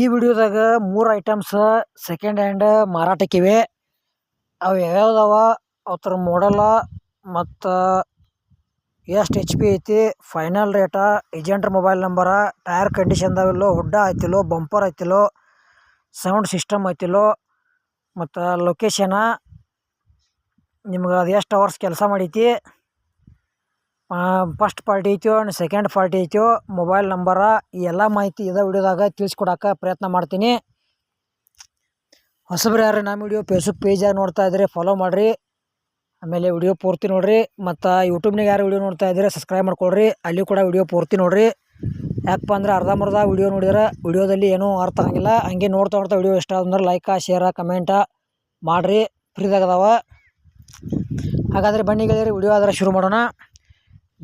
ಈ ವಿಡಿಯೋದಾಗ ಮೂರು items second hand ಮಾರಾಟಕ್ಕಿವೆ. ಅವು ಯಾವ್ಯಾವ್ದವ? ಅವ್ರ ಮಾಡಲ್ಲ ಮತ್ತು ಎಷ್ಟು ಎಚ್ ಪಿ ಐತಿ? ಫೈನಲ್ ರೇಟ ಏಜೆಂಟ್ರ ಮೊಬೈಲ್ ನಂಬರ ಟೈರ್ ಕಂಡೀಷನ್ದಾವಿಲ್ಲೋ ಹುಡ್ಡ ಆಯ್ತಿಲ್ಲೋ ಬಂಪರ್ ಆಯ್ತಿಲ್ಲೋ ಸೌಂಡ್ ಸಿಸ್ಟಮ್ ಐತಿಲ್ಲೋ ಮತ್ತು ಲೊಕೇಶನ ನಿಮ್ಗೆ ಅದು ಎಷ್ಟು ಅವರ್ಸ್ ಕೆಲಸ ಮಾಡೈತಿ? ಫಸ್ಟ್ ಪಾರ್ಟಿ ಐತೋ ಸೆಕೆಂಡ್ ಪಾರ್ಟಿ ಐತೋ ಮೊಬೈಲ್ ನಂಬರ ಎಲ್ಲ ಮಾಹಿತಿ ಇದೆ ವಿಡಿಯೋದಾಗ ತಿಳಿಸ್ಕೊಡಕ್ಕೆ ಪ್ರಯತ್ನ ಮಾಡ್ತೀನಿ. ಹೊಸಬ್ರು ಯಾರು ನಮ್ಮ ವಿಡಿಯೋ ಫೇಸ್ಬುಕ್ ಪೇಜಾಗ ನೋಡ್ತಾ ಇದ್ರೆ ಫಾಲೋ ಮಾಡಿರಿ. ಆಮೇಲೆ ವಿಡಿಯೋ ಪೂರ್ತಿ ನೋಡಿರಿ. ಮತ್ತು ಯೂಟ್ಯೂಬ್ನಾಗ ಯಾರು ವಿಡಿಯೋ ನೋಡ್ತಾ ಇದ್ರೆ ಸಬ್ಸ್ಕ್ರೈಬ್ ಮಾಡ್ಕೊಳ್ರಿ. ಅಲ್ಲಿ ಕೂಡ ವಿಡಿಯೋ ಪೂರ್ತಿ ನೋಡಿರಿ. ಯಾಕಪ್ಪ ಅಂದ್ರೆ ಅರ್ಧಂಬರ್ಧ ವಿಡಿಯೋ ನೋಡಿದ್ರೆ ವಿಡಿಯೋದಲ್ಲಿ ಏನೂ ಅರ್ಥ ಆಗಿಲ್ಲ ಹಂಗೆ ನೋಡ್ತಾ ನೋಡ್ತಾ ವಿಡಿಯೋ ಇಷ್ಟ ಆದ್ರೆ ಲೈಕ ಶೇರ ಕಮೆಂಟ ಮಾಡಿರಿ. ಫ್ರೀದಾಗ ಅದಾವ. ಹಾಗಾದರೆ ಬನ್ನಿ ಗೆಳೆಯರಿ, ವಿಡಿಯೋ ಆದರೆ ಶುರು ಮಾಡೋಣ.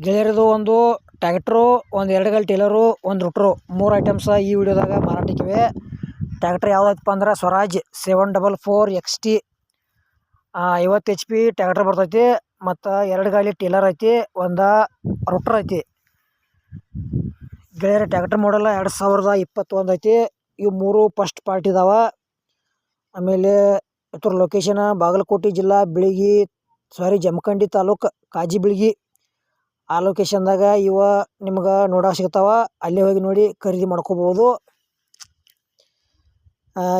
ಗೆಳೆಯರದು ಒಂದು ಟ್ಯಾಕ್ಟ್ರು, ಒಂದು ಎರಡು ಗಾಲಿ ಟೇಲರು, ಒಂದು ರುಟ್ರು. ಮೂರು ಐಟಮ್ಸ ಈ ವಿಡಿಯೋದಾಗ ಮಾರಾಟಕ್ಕಿವೆ. ಟ್ಯಾಕ್ಟ್ರ್ ಯಾವುದಪ್ಪ ಅಂದ್ರೆ Swaraj seven double four X T. ಐವತ್ತು ಎಚ್ ಪಿ ಟ್ಯಾಕ್ಟ್ರ್ ಬರ್ತೈತಿ. ಮತ್ತು ಎರಡು ಗಾಲಿ ಟೇಲರ್ ಐತಿ, ಒಂದು ರುಟ್ರ್ ಐತಿ. ಗೆಳೆಯರ ಟ್ಯಾಕ್ಟ್ರ್ ಮಾಡಲ್ಲ ಎರಡು ಸಾವಿರದ ಇಪ್ಪತ್ತೊಂದು ಐತಿ. ಇವು ಮೂರು ಫಸ್ಟ್ ಪಾರ್ಟಿ ಇದಾವ. ಆಮೇಲೆ ಇತರ ಲೊಕೇಶನ್ ಬಾಗಲಕೋಟೆ ಜಿಲ್ಲಾ, ಬಿಳಿಗಿ ಸಾರಿ ಜಮಖಂಡಿ ತಾಲೂಕು ಕಾಜಿ ಬಿಳ್ಗಿ ಆ ಲೊಕೇಶನ್ದಾಗ ಇವ ನಿಮ್ಗೆ ನೋಡೋಕೆ ಸಿಗ್ತಾವ ಅಲ್ಲೇ ಹೋಗಿ ನೋಡಿ ಖರೀದಿ ಮಾಡ್ಕೋಬೋದು.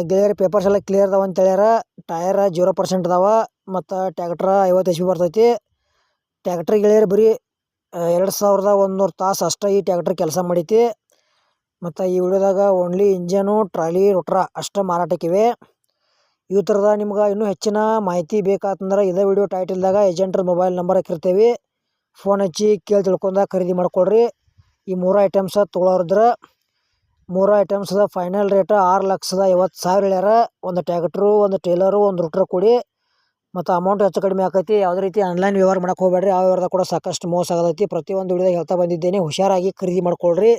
ಗೆಳೆಯರ ಪೇಪರ್ಸ್ ಎಲ್ಲ ಕ್ಲಿಯರ್ ಅದಾವ ಅಂತ ಹೇಳ್ಯಾರ. ಟಯರ್ ಜೀರೋ ಪರ್ಸೆಂಟ್ ಅದಾವ, ಮತ್ತು ಟ್ಯಾಕ್ಟ್ರ ಐವತ್ತು ಎಚ್ ಪಿ ಬರ್ತೈತಿ. ಟ್ಯಾಕ್ಟ್ರ್ ಗೆಳೆಯರು ಬರೀ ಎರಡು ಸಾವಿರದ ಒಂದೂರು ತಾಸು ಅಷ್ಟೇ ಈ ಟ್ಯಾಕ್ಟ್ರ್ ಕೆಲಸ ಮಾಡೈತಿ. ಮತ್ತು ಈ ವಿಡಿಯೋದಾಗ ಓನ್ಲಿ ಇಂಜನು ಟ್ರಾಲಿ ರೊಟ್ರ ಅಷ್ಟೇ ಮಾರಾಟಕ್ಕಿವೆ ಈ ಥರದ ನಿಮ್ಗೆ ಇನ್ನೂ ಹೆಚ್ಚಿನ ಮಾಹಿತಿ ಬೇಕಾತಂದ್ರೆ ಇದೇ ವಿಡಿಯೋ ಟೈಟಲ್ದಾಗ ಏಜೆಂಟ್ರ ಮೊಬೈಲ್ ನಂಬರ್ ಹಾಕಿರ್ತೀವಿ. ಫೋನ್ ಹಚ್ಚಿ ಕೇಳಿ ತಿಳ್ಕೊಂಡ ಖರೀದಿ ಮಾಡ್ಕೊಳ್ರಿ ಈ ಮೂರು ಐಟಮ್ಸ ತೊಗೊಳೋರಿದ್ರೆ ಮೂರು ಐಟಮ್ಸ್ದ ಫೈನಲ್ ರೇಟ್ ಆರು ಲಕ್ಷದ ಐವತ್ತು ಸಾವಿರ ಹೇಳ್ಯಾರ. ಒಂದು ಟ್ಯಾಕ್ಟ್ರು ಒಂದು ಟೇಲರು ಒಂದು ರುಟ್ರ್ ಕೊಡಿ. ಮತ್ತು ಅಮೌಂಟ್ ಹೆಚ್ಚು ಕಡಿಮೆ ಆಕೈತಿ. ಯಾವುದೇ ರೀತಿ ಆನ್ಲೈನ್ ವ್ಯವಹಾರ ಮಾಡಕ್ಕೆ ಹೋಗ್ಬೇಡ್ರಿ. ಆ ವ್ಯವಹಾರದಾಗ ಕೂಡ ಸಾಕಷ್ಟು ಮೋಸ ಆಗತೈತಿ ಪ್ರತಿಯೊಂದು ವಿಡಿಯೋದಾಗ ಹೇಳ್ತಾ ಬಂದಿದ್ದೇನೆ. ಹುಷಾರಾಗಿ ಖರೀದಿ ಮಾಡ್ಕೊಳ್ರಿ.